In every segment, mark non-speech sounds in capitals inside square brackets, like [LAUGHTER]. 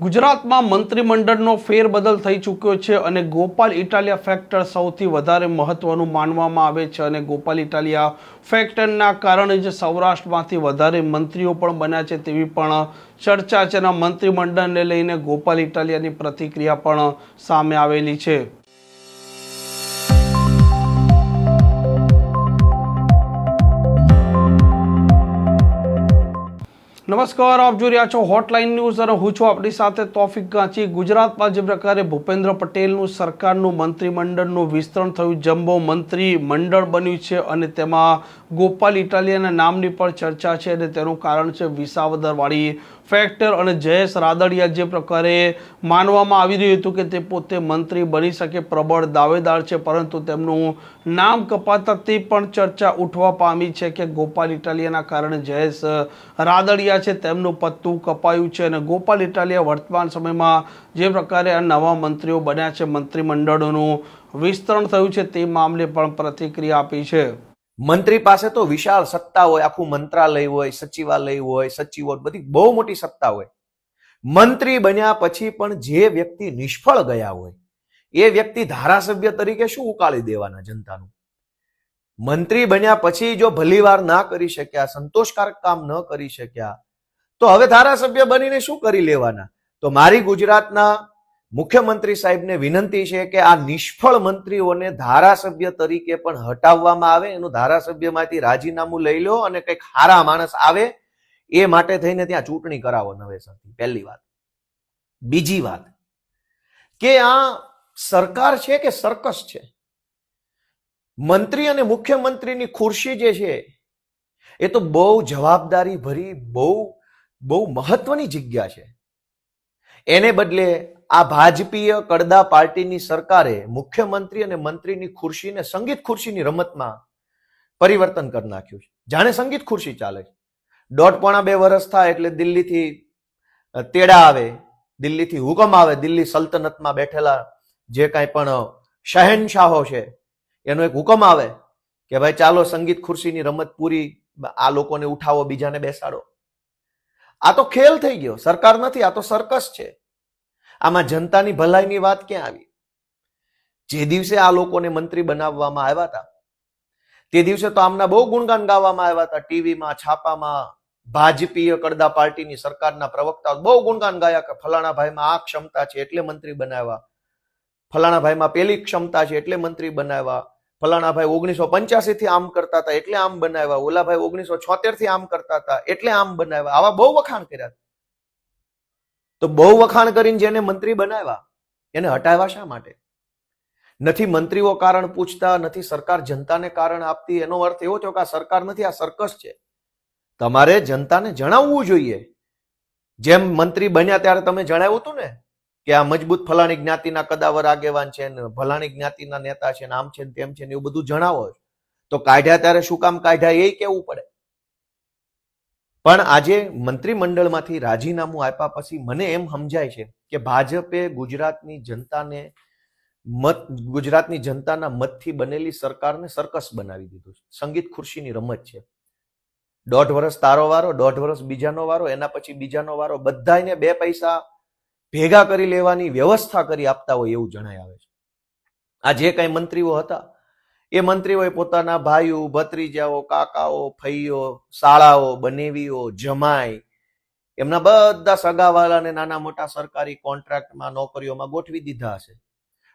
ગુજરાતમાં મંત્રીમંડળનો ફેરબદલ થઈ ચૂક્યો છે અને ગોપાલ ઇટાલિયા ફેક્ટર સૌથી વધારે મહત્વનું માનવામાં આવે છે અને ગોપાલ ઇટાલિયા ફેક્ટરના કારણે જ સૌરાષ્ટ્રમાંથી વધારે મંત્રીઓ પણ બન્યા છે તેવી પણ ચર્ચા છે મંત્રીમંડળને લઈને ગોપાલ ઇટાલિયાની પ્રતિક્રિયા પણ સામે આવેલી છે. નમસ્કાર, આપ જોઈ રહ્યા છો હોટલાઇન ન્યૂઝ અને હું છું આપણી સાથે તોફિક ગાંચી ગુજરાતમાં જે પ્રકારે ભૂપેન્દ્ર પટેલનું સરકારનું મંત્રીમંડળનું વિસ્તરણ થયું જમ્બો મંત્રી મંડળ બન્યું છે અને તેમાં ગોપાલ ઇટાલિયાના નામની પણ ચર્ચા છે અને તેનું કારણ છે વિસાવદરવાળી ફેક્ટર અને જયેશ રાદડિયા જે પ્રકારે માનવામાં આવી રહ્યું હતું કે તે પોતે મંત્રી બની શકે, પ્રબળ દાવેદાર છે, પરંતુ તેમનું નામ કપાતા તે પણ ચર્ચા ઉઠવા પામી છે કે ગોપાલ ઇટાલિયાના કારણે જયેશ રાદડિયા છે, તેમનું પત્તું કપાયું છે અને ગોપાલ ઇટાલિયા વર્તમાન સમયમાં જે પ્રકારે આ નવા મંત્રીઓ બન્યા છે, મંત્રીમંડળોનું વિસ્તરણ થયું છે, તે મામલે પણ પ્રતિક્રિયા આપી છે. મંત્રી પાસે તો વિશાળ સત્તા હોય, આખું મંત્રાલય હોય, સચિવાલય હોય, સચિવો બધી બહુ મોટી સત્તા હોય. મંત્રી બન્યા પછી પણ જે વ્યક્તિ નિષ્ફળ ગયા હોય, એ વ્યક્તિ ધારાસભ્ય તરીકે શું ઉકાળી દેવાના જનતાનું? મંત્રી બન્યા પછી જો ભલીવાર ના કરી શક્યા, સંતોષકારક કામ ન કરી શક્યા, તો હવે ધારાસભ્ય બનીને શું કરી લેવાના? તો મારી ગુજરાતના મુખ્યમંત્રી સાહેબને વિનંતી છે કે આ નિષ્ફળ મંત્રીઓને ધારાસભ્ય તરીકે પણ હટાવવામાં આવે, એનું ધારાસભ્યમાંથી રાજીનામું લઈ લો અને કંઈક હારા માણસ આવે, એ માટે થઈને ત્યાં ચૂંટણી કરાવો નવેસરથી. પહેલી વાત. બીજી વાત. કે આ સરકાર છે કે સર્કસ છે? મંત્રી અને મુખ્યમંત્રીની ખુરશી જે છે, એ તો બહુ જવાબદારી ભરી, બહુ બહુ મહત્વની જગ્યા છે. એને બદલે આ ભાજપીય કડદા પાર્ટીની સરકારે મુખ્યમંત્રી અને મંત્રીની ખુરશીને સંગીત ખુરશીની રમતમાં પરિવર્તન કરી નાખ્યું છે. જાણે સંગીત ખુરશી ચાલે છે. દોઢ પોણા બે વર્ષ થાય એટલે દિલ્હીથી તેડા આવે, દિલ્હીથી હુકમ આવે, દિલ્હી સલ્તનતમાં બેઠેલા જે કાંઈ પણ શહેનશાહો છે, એનો એક હુકમ આવે કે ભાઈ ચાલો સંગીત ખુરશીની રમત પૂરી આ લોકોને ઉઠાવો, બીજાને બેસાડો. આ તો ખેલ થઈ ગયો. સરકાર નથી, આ તો સર્કસ છે. આમાં જનતાની ભલાઈની વાત ક્યાં આવી? જે દિવસે આ લોકોને મંત્રી બનાવવામાં આવ્યા હતા, તે દિવસે તો આમના બહુ ગુણગાન ગાવામાં આવ્યા હતા. ટીવીમાં, છાપામાં, ભાજપીય કડદા પાર્ટીની સરકારના પ્રવક્તા બહુ ગુણગાન ગાયા કે ફલાણા ભાઈમાં આ ક્ષમતા છે એટલે મંત્રી બનાવ્યા. ફલાણા ભાઈમાં પેલી ક્ષમતા છે એટલે મંત્રી બનાવ્યા. ફલાણા ભાઈ ઓગણીસો પંચ્યાસી થી આમ કરતા હતા એટલે આમ બનાવ્યા. ઓલા ભાઈ ઓગણીસો છોતેરથી આમ કરતા હતા એટલે આમ બનાવ્યા. આવા બહુ વખાણ કર્યા તો બહુ વખાણ કરીને જેને મંત્રી બનાવ્યા, એને હટાવ્યા શા માટે? નથી મંત્રીઓ કારણ પૂછતા, નથી સરકાર જનતાને કારણ આપતી. એનો અર્થ એવો થયો કે આ સરકાર નથી, આ સર્કસ છે. તમારે જનતાને જણાવવું જોઈએ. જેમ મંત્રી બન્યા ત્યારે તમે જણાવ્યું હતું ને કે આ મજબૂત ફલાણી જ્ઞાતિના કદાવર આગેવાન છે ને ફલાણી જ્ઞાતિના નેતા છે ને આમ છે ને તેમ છે ને એવું બધું જણાવો. તો કાઢ્યા ત્યારે શું કામ કાઢ્યા? એ કેવું પડે? પણ આજે મંત્રીમંડળમાંથી રાજીનામું આપ્યા પછી મને એમ સમજાય છે કે ભાજપે ગુજરાતની જનતાને મત, ગુજરાતની જનતાના મતથી બનેલી સરકારને સર્કસ બનાવી દીધું છે. સંગીત ખુરશીની રમત છે. દોઢ વર્ષ તારો વારો, દોઢ વર્ષ બીજાનો વારો, એના પછી બીજાનો વારો બધાને બે પૈસા ભેગા કરી લેવાની વ્યવસ્થા કરી આપતા હોય એવું જણાય આવે છે. આ જે કઈ મંત્રીઓ હતા એ મંત્રીઓએ પોતાના ભાઈઓ, ભત્રીજાઓ, કાકાઓ ફઈઓ શાળાઓ બનેવીઓ જમાય એમના બધા સગાવાલાને નાના મોટા સરકારી કોન્ટ્રાક્ટમાં, નોકરીઓમાં ગોઠવી દીધા હશે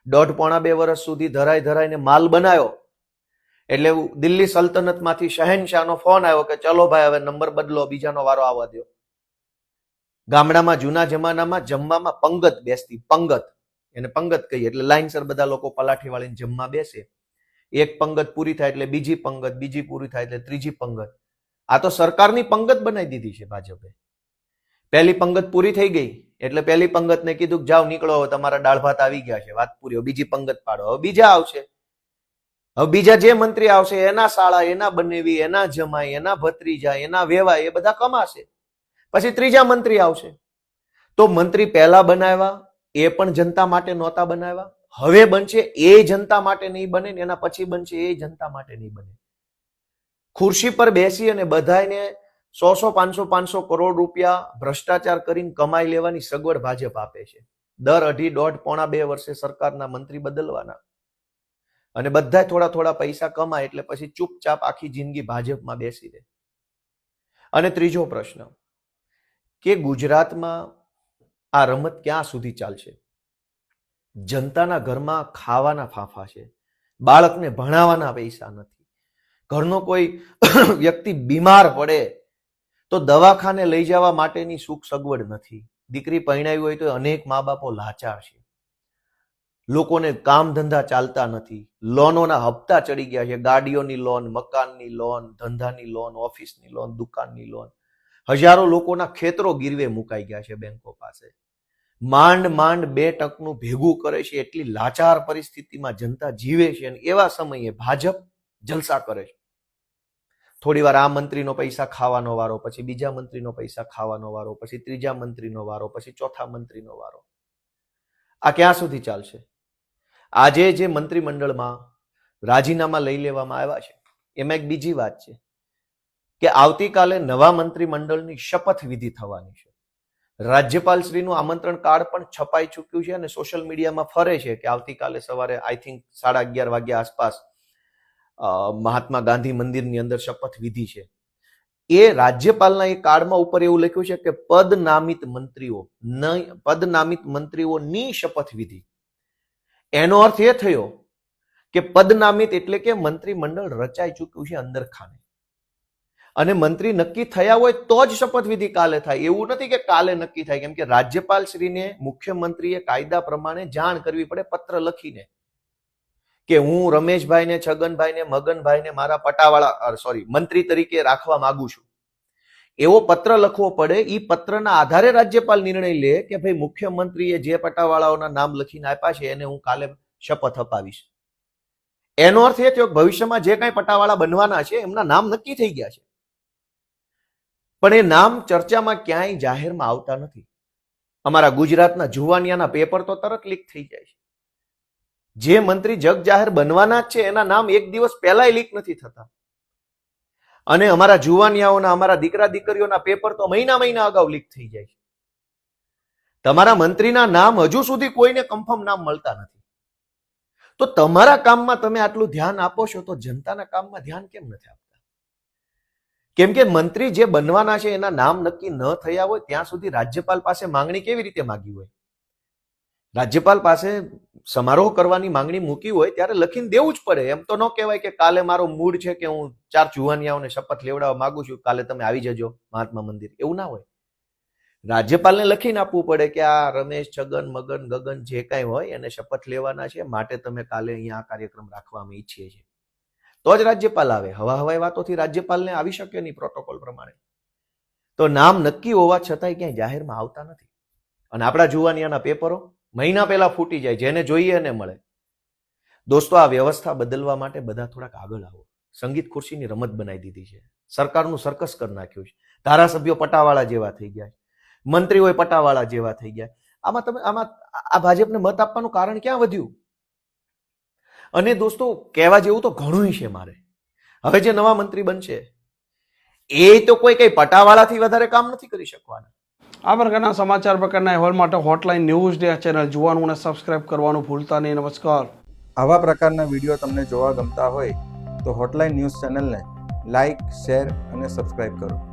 દોઢ પોણા બે વર્ષ સુધી ધરાઈ ધરાઈને માલ બનાવ્યો એટલે દિલ્હી સલ્તનતમાંથી શહેનશાહનો ફોન આવ્યો કે, ચલો ભાઈ, હવે નંબર બદલો, બીજાનો વારો આવવા દો ગામડામાં, જૂના જમાનામાં જમવામાં પંગત બેસતી, પંગત, એને પંગત કહીએ, એટલે લાઈનસર બધા લોકો પલાઠી વાળીને જમવા બેસે. એક પંગત પૂરી થાય એટલે બીજી પંગત, બીજી પૂરી થાય એટલે ત્રીજી પંગત. આ તો સરકારની પંગત બનાવી દીધી છે ભાજપે. પહેલી પંગત પૂરી થઈ ગઈ એટલે પહેલી પંગતને કીધું જાઓ નીકળો, હવે તમારા દાળ ભાત આવી ગયા છે, વાત પૂરી. બીજી પંગત પાડો. હવે બીજા આવશે. હવે બીજા જે મંત્રી આવશે, એના શાળા, એના બનેવી, એના જમાઈ, એના ભત્રીજા, એના વેવાય એ બધા કમાશે. પછી ત્રીજા મંત્રી આવશે. તો મંત્રી પહેલા બનાવ્યા, એ પણ જનતા માટે નહોતા બનાવ્યા. હવે બનશે, એ જનતા માટે નહીં બને ને એના પછી બનશે, એ જનતા માટે નહીં બને. ખુરશી પર બેસી અને બધાને સો સો પાંચસો પાંચસો કરોડ રૂપિયા ભ્રષ્ટાચાર કરીને કમાઈ લેવાની સગવડ ભાજપ આપે છે. દર અઢી દોઢ પોણા બે વર્ષે સરકારના મંત્રી બદલવાના. અને બધા થોડા થોડા પૈસા કમાય એટલે પછી ચૂપચાપ આખી જિંદગી ભાજપમાં બેસી રહે. અને ત્રીજો પ્રશ્ન, કે ગુજરાતમાં આ રમત ક્યાં સુધી ચાલશે? જનતાના ઘરમાં ખાવાના ફાંફા છે. બાળકને ભણાવવાના પૈસા નથી. ઘરનો કોઈ [COUGHS] વ્યક્તિ બીમાર પડે તો દવાખાને લઈ જવા માટેની સુખ સગવડ નથી. દીકરી પરણાવી હોય તો અનેક મા બાપો લાચાર છે. લોકોને કામ ધંધા ચાલતા નથી. લોનોના હપ્તા ચડી ગયા છે. ગાડીઓની લોન, મકાનની લોન, ધંધાની લોન, ઓફિસની લોન, દુકાનની લોન. હજારો લોકોના ખેતરો ગીરવે મુકાઈ ગયા છે બેંકો પાસે. માંડ માંડ બે ટકનું ભેગું કરે છે, એટલી લાચાર પરિસ્થિતિમાં જનતા જીવે છે અને એવા સમયે ભાજપ જલસા કરે છે. થોડી વાર આ મંત્રીનો પૈસા ખાવાનો વારો, પછી બીજા મંત્રીનો પૈસા ખાવાનો વારો, પછી ત્રીજા મંત્રીનો વારો, પછી ચોથા મંત્રીનો વારો. આ ક્યાં સુધી ચાલશે? આજે જે મંત્રીમંડળમાં રાજીનામા લઈ લેવામાં આવ્યા છે, એમાં એક બીજી વાત છે કે આવતીકાલે નવા મંત્રીમંડળની શપથ વિધિ થવાની છે. રાજ્યપાલ શ્રીનું આમંત્રણ કાર્ડ પણ છપાઈ ચૂક્યું છે અને સોશિયલ મીડિયામાં ફરે છે કે આવતીકાલે સવારે આઈ થિંક સાડા અગિયાર વાગ્યા આસપાસ મહાત્મા ગાંધી મંદિરની અંદર શપથ વિધિ છે. એ રાજ્યપાલના એ કાર્ડમાં ઉપર એવું લખ્યું છે કે પદ નામિત મંત્રીઓ ન- પદ નામિત મંત્રીઓની શપથ વિધિ. એનો અર્થ એ થયો કે પદ નામિત એટલે કે મંત્રીમંડળ રચાઈ ચૂક્યું છે અંદર ખાને અને મંત્રી નક્કી થયા હોય તો જ શપથવિધિ કાલે થાય. એવું નથી કે કાલે નક્કી થાય. કેમ કે રાજ્યપાલ શ્રીને મુખ્યમંત્રીએ કાયદા પ્રમાણે જાણ કરવી પડે પત્ર લખીને. કે હું રમેશભાઈને, છગનભાઈને, મગનભાઈને મારા પટાવાળા સોરી મંત્રી તરીકે રાખવા માંગુ છું. એવો પત્ર લખવો પડે. એ પત્રના આધારે રાજ્યપાલ નિર્ણય લે કે ભાઈ મુખ્યમંત્રીએ જે પટાવાળાઓના નામ લખીને આપ્યા છે, એને હું કાલે શપથ અપાવીશ. એનો અર્થ એ થયો ભવિષ્યમાં જે કાંઈ પટાવાળા બનવાના છે, એમના નામ નક્કી થઈ ગયા છે. પણ એ નામ ચર્ચામાં ક્યાંય જાહેરમાં આવતા નથી. અમારા ગુજરાતના જુવાનિયાના પેપર તો તરત લીક થઈ જાય છે. જે મંત્રી જગ જાહેર બનવાના છે, એના નામ એક દિવસ પહેલાય લીક નથી થતા. અને અમારા જુવાનિયાઓના, અમારા દીકરા દીકરીઓના પેપર તો મહિના મહિના અગાઉ લીક થઈ જાય છે. તમારા મંત્રીના નામ હજુ સુધી કોઈને કન્ફર્મ નામ મળતા નથી. તો તમારા કામમાં તમે આટલું ધ્યાન આપો છો, તો જનતાના કામમાં ધ્યાન કેમ નથી આપતા? કેમ કે મંત્રી જે બનવાના છે, એના નામ નક્કી ન થયા હોય, ત્યાં સુધી રાજ્યપાલ પાસે માંગણી કેવી રીતે માગી હોય? રાજ્યપાલ પાસે સમારોહ કરવાની માંગણી મૂકી હોય, ત્યારે લખીને દેવું જ પડે. એમ તો ન કહેવાય કે કાલે મારો મૂડ છે કે હું ચાર જુવાનિયાઓને શપથ લેવડાવવા માંગુ છું, કાલે તમે આવી જજો મહાત્મા મંદિર. એવું ના હોય. રાજ્યપાલને લખીને આપવું પડે કે આ રમેશ, છગન, મગન, ગગન જે કાંઈ હોય, એને શપથ લેવાના છે. માટે તમે કાલે અહીંયા આ કાર્યક્રમ રાખવા અમે ઈચ્છીએ છીએ. તો જ રાજ્યપાલ આવે. હવા હવાઈ વાતોથી રાજ્યપાલને આવી શકે નહીં પ્રોટોકોલ પ્રમાણે. તો નામ નક્કી હોવા છતાંય ક્યાંય જાહેરમાં આવતા નથી. અને આપણા જુવાનિયાના પેપરો મહિના પહેલા ફૂટી જાય, જેને જોઈએ એને મળે. દોસ્તો, આ વ્યવસ્થા બદલવા માટે બધા થોડાક આગળ આવો. સંગીત ખુરશીની રમત બનાવી દીધી છે. સરકારનું સર્કસ કરી નાખ્યું છે. ધારાસભ્યો પટાવાળા જેવા થઈ ગયા મંત્રીઓએ પટાવાળા જેવા થઈ ગયા આમાં તમે, આમાં આ ભાજપને મત આપવાનું કારણ ક્યાં વધ્યું? અને દોસ્તો કહેવા જેવું તો ઘણું છે મારે. હવે જે નવા મંત્રી બનશે એ તો કોઈ કઈ પટાવાળાથી વધારે કામ નથી કરી શકવાના. આ પ્રકારના સમાચાર પ્રકારના અહેવાલ માટે હોટલાઇન ન્યૂઝ ડે ચેનલ જોવાનું અને સબસ્ક્રાઇબ કરવાનું ભૂલતા નહીં. નમસ્કાર. આવા પ્રકારના વીડિયો તમને જોવા ગમતા હોય તો હોટલાઇન ન્યૂઝ ચેનલને લાઇક શેર અને સબસ્ક્રાઇબ કરો.